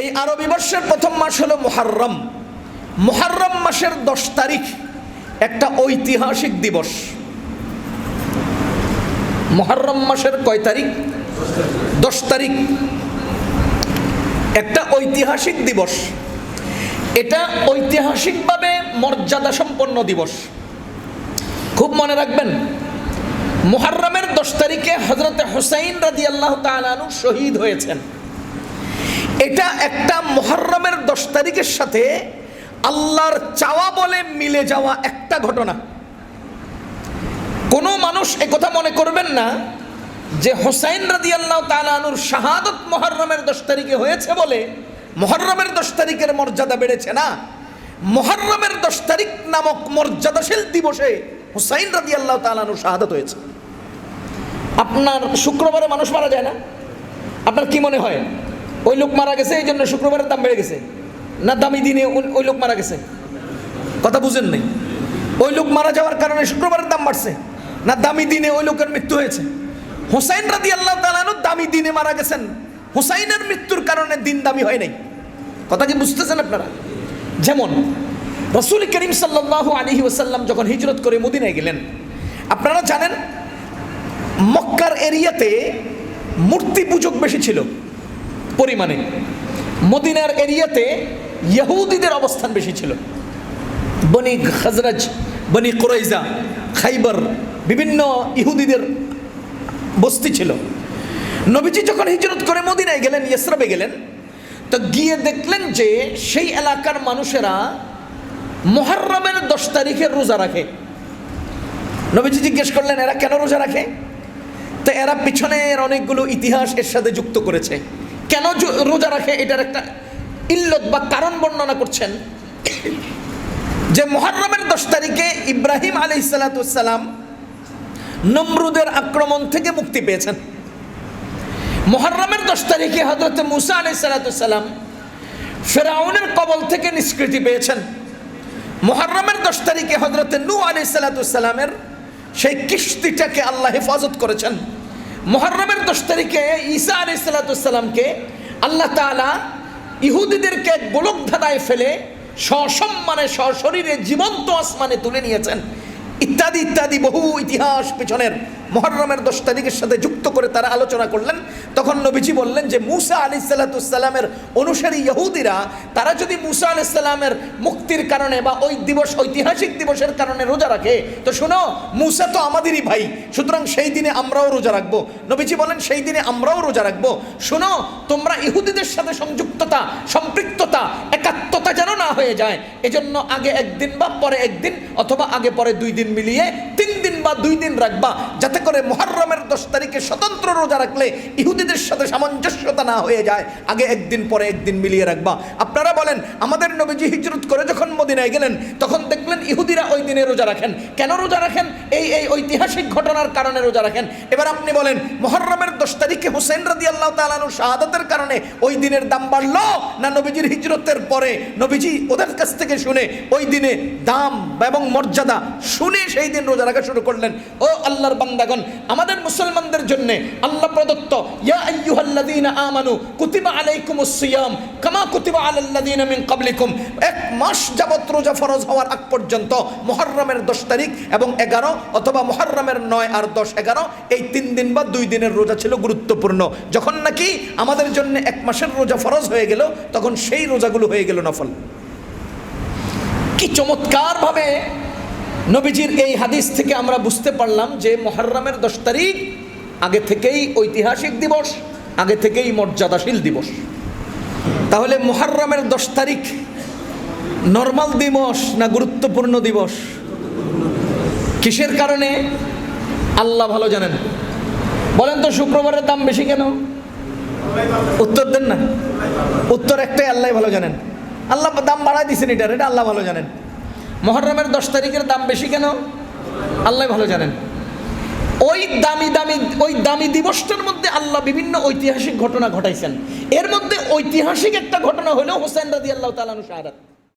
এই আরবি বর্ষের প্রথম মাস হলো মুহাররম। মুহাররম মাসের দশ তারিখ একটা ঐতিহাসিক দিবস। মুহাররম মাসের কয় তারিখ? দশ তারিখ। একটা ঐতিহাসিক দিবস। এটা ঐতিহাসিকভাবে মর্যাদা সম্পন্ন দিবস। খুব মনে রাখবেন, মুহাররমের দশ তারিখে হজরতে হুসাইন রাজি আল্লাহ তালু শহীদ হয়েছেন। এটা একটা মুহররমের দশ তারিখের সাথে আল্লাহর চাওয়া বলে মিলে যাওয়া একটা ঘটনা। কোনো মানুষ কথা মনে করবেন না যে হোসাইন রাজি আল্লাহ তালানুর শাহাদত মহরমের দশ তারিখে হয়েছে বলে মহরমের দশ তারিখের মর্যাদা বেড়েছে না। মহরমের দশ তারিখ নামক মর্যাদাশীল দিবসে হুসাইন রাজি আল্লাহ তালানুর শাহাদত হয়েছে। আপনার শুক্রবারে মানুষ মারা যায় না? আপনার কি মনে হয়? ওই লোক মারা গেছে, এই জন্য শুক্রবারের দাম বেড়ে গেছে। না দামি দিনে ওই- লোক মারা গেছে। কথা বুঝেন নাই। ওই লোক মারা যাওয়ার কারণে শুক্রবারের দাম বাড়ছে। না দামি দিনে ওই লোকের মৃত্যু হয়েছে। হুসাইন রাদি আল্লাহ তালানু দামি দিনে মারা গেছেন। হুসাইনের মৃত্যুর কারণে দিন দামি হয় নাই। কথা কি বুঝতেছেন আপনারা? যেমন, রসুল করিম সাল্লাহ আলহি ওসাল্লাম যখন হিজরত করে মদিনায় গেলেন, আপনারা জানেন, মক্কার এরিয়াতে মূর্তি পূজক বেশি ছিল। পরিমাণে। মদিনার এরিয়াতে ইহুদিদের অবস্থান বেশি ছিল। বনি খাজরাজ, বনি কোরাইজা, খাইবার বিভিন্ন ইহুদিদের বস্তি ছিল। নবীজি যখন হিজরত করে মদিনায় গেলেন ইসরাবে গেলেন, তো গিয়ে দেখলেন যে সেই এলাকার মানুষেরা মোহাররমের দশ তারিখে রোজা রাখে। নবীজি জিজ্ঞেস করলেন, এরা কেন রোজা রাখে? তো এরা পিছনের অনেকগুলো ইতিহাস এর সাথে যুক্ত করেছে। কেন রোজা রাখে? এটার একটা ইল্লত বা কারণ বর্ণনা করছেন। যে মহরমের দশ তারিখে ইব্রাহিম আলী সালাতাম নমরুদের আক্রমণ থেকে মুক্তি পেয়েছেন। মহরমের দশ তারিখে হজরত মুসা আলী সালাতাম ফেরাউনের কবল থেকে নিষ্কৃতি পেয়েছেন। মহরমের দশ তারিখে হজরত নু আলী সালাতামের সেই কিস্তিটাকে আল্লাহ হেফাজত করেছেন। মহরমের দশ তারিখে ঈসা আলি সালাতামকে আল্লাহ তালা ইহুদিদেরকে গোলক ধাঁধায় ফেলে সসম্মানে, সশরীরে জীবন্ত আসমানে তুলে নিয়েছেন। ইত্যাদি ইত্যাদি বহু ইতিহাস পিছনের মহরমের দশ তারিখের সাথে যুক্ত করে তারা আলোচনা করলেন। তখন নবীজি বললেন যে, মুসা আলি সাল্লাতুসাল্লামের অনুসারী ইহুদিরা, তারা যদি মুসা আলি সাল্লামের মুক্তির কারণে বা ওই দিবস, ঐতিহাসিক দিবসের কারণে রোজা রাখে, তো শোনো, মুসা তো আমাদেরই ভাই, সুতরাং সেই দিনে আমরাও রোজা রাখব। নবীজি বলেন, সেই দিনে আমরাও রোজা রাখব। শোনো, তোমরা ইহুদিদের সাথে সংযুক্ততা, সম্পৃক্ততা না হয়ে যায়। এজন্য আগে একদিন বা পরে একদিন অথবা আগে পরে দুই দিন মিলিয়ে তিন দিন বা দুই দিন রাখবা, যাতে করে মহরমের দশ তারিখে স্বতন্ত্র রোজা রাখলে ইহুদিদের সাথে সামঞ্জস্যতা না হয়ে যায়। আগে একদিন পরে একদিন মিলিয়ে রাখবা। আপনারা বলেন, আমাদের নবীজি হিজরত করে যখন মদিনায় গেলেন, তখন দেখলেন ইহুদিরা ওই দিনে রোজা রাখেন। কেন রোজা রাখেন? এই এই ঐতিহাসিক ঘটনার কারণে রোজা রাখেন। এবার আপনি বলেন মহরমের দশ তারিখে হুসেন রাদি আল্লাহ তালানুর শাহাদাতের কারণে ওই দিনের দাম বাড়লো না নবীজির হিজরতের পরে? নবীজি ওদের কাছ থেকে শুনে ওই দিনে দাম এবং মর্যাদা শুনে সেই দিন রোজা রাখা শুরু করলেন। ও আল্লাহর বান্দাগণ, আমাদের মুসলমানদের জন্য আল্লাহ প্রদত্ত, ইয়া আইয়ুহাল্লাযীনা আমানু কুতিবা আলাইকুমুস সিয়াম কামা কুতিবা আলাল্লাযীনা মিন ক্বাবলিকুম। এক মাস যাবত রোজা ফরজ হওয়ার আগ পর্যন্ত মুহররমের 10 তারিখ এবং 11 অথবা মুহররমের 9 আর 10 11 এই তিন দিন বা দুই দিনের রোজা ছিল গুরুত্বপূর্ণ। যখন নাকি আমাদের জন্য এক মাসের রোজা ফরজ হয়ে গেল, তখন সেই রোজাগুলো হয়ে গেল নফল। কি চমৎকারভাবে নবীজির এই হাদিস থেকে আমরা বুঝতে পারলাম যে মহরমের দশ তারিখ আগে থেকেই ঐতিহাসিক দিবস, আগে থেকেই মর্যাদাশীল দিবস। তাহলে মহরমের দশ তারিখ নর্মাল দিবস না গুরুত্বপূর্ণ দিবস? কিসের কারণে? আল্লাহ ভালো জানেন। বলেন তো, শুক্রবারের দাম বেশি কেন? উত্তর দেন না। উত্তর একটাই, আল্লাহ ভালো জানেন। আল্লাহ দাম বাড়াই দিয়েছেন এটার এটা আল্লাহ ভালো জানেন। মহরমের দশ তারিখের দাম বেশি কেন? আল্লাহ ভালো জানেন। ওই দামি দামি, ওই দামি দিবসটার মধ্যে আল্লাহ বিভিন্ন ঐতিহাসিক ঘটনা ঘটাইছেন। এর মধ্যে ঐতিহাসিক একটা ঘটনা হলো হোসেন রাজি আল্লাহ তালানু শাহাদ